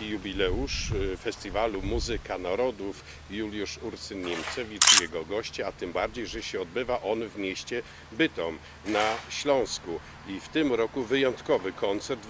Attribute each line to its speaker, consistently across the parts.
Speaker 1: wielki jubileusz y, festiwalu Muzyka Narodów Juliusz Ursyn Niemcewicz i jego goście, a tym bardziej, że się odbywa on w mieście Bytom na Śląsku. I w tym roku wyjątkowy koncert,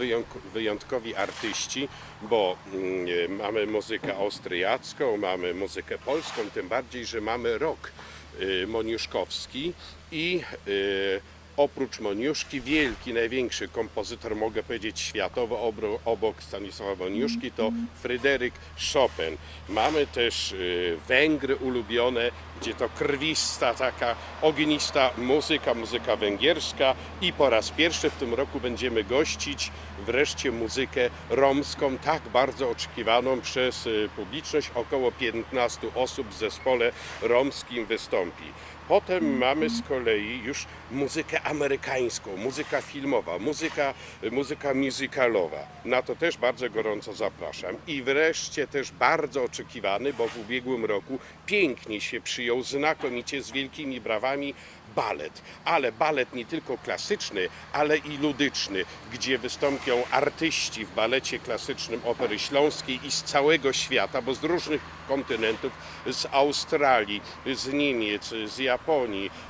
Speaker 1: wyjątkowi artyści, bo mm, mamy muzykę austriacką, mamy muzykę polską, tym bardziej, że mamy rok y, moniuszkowski i y, oprócz Moniuszki wielki, największy kompozytor, mogę powiedzieć światowo, obok Stanisława Moniuszki to Fryderyk Chopin. Mamy też y, Węgry ulubione, gdzie to krwista, taka ognista muzyka, muzyka węgierska i po raz pierwszy w tym roku będziemy gościć wreszcie muzykę romską, tak bardzo oczekiwaną przez y, publiczność. Około 15 osób w zespole romskim wystąpi. Potem mamy z kolei już muzykę amerykańską, muzyka filmowa, muzyka, muzyka musicalowa. Na to też bardzo gorąco zapraszam. I wreszcie też bardzo oczekiwany, bo w ubiegłym roku pięknie się przyjął, znakomicie, z wielkimi brawami balet. Ale balet nie tylko klasyczny, ale i ludyczny, gdzie wystąpią artyści w balecie klasycznym Opery Śląskiej i z całego świata, bo z różnych kontynentów, z Australii, z Niemiec, z Japonii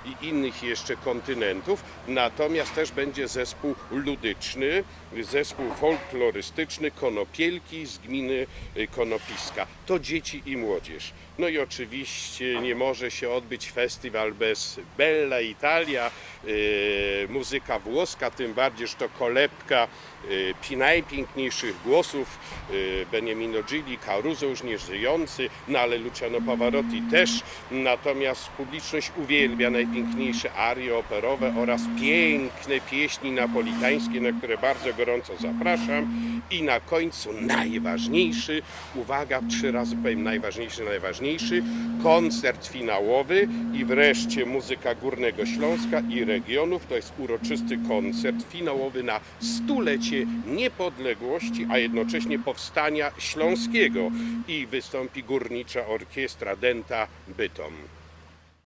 Speaker 1: i innych jeszcze kontynentów. Natomiast też będzie zespół ludyczny, zespół folklorystyczny Konopielki z gminy y, Konopiska. To dzieci i młodzież. No i oczywiście nie może się odbyć festiwal bez Bella Italia, y, muzyka włoska, tym bardziej, że to kolebka pi- najpiękniejszych głosów y, Beniamino Gilli, Caruso już nie żyjący, no ale Luciano Pavarotti też. Natomiast publiczność uwielbia najpiękniejsze arie operowe oraz piękne pieśni napolitańskie, na które bardzo gorąco zapraszam. I na końcu najważniejszy, uwaga, trzy razy powiem najważniejszy, najważniejszy, koncert finałowy i wreszcie muzyka Górnego Śląska i regionów. To jest uroczysty koncert finałowy na stulecie niepodległości, a jednocześnie powstania śląskiego. I wystąpi Górnicza Orkiestra Denta Bytom.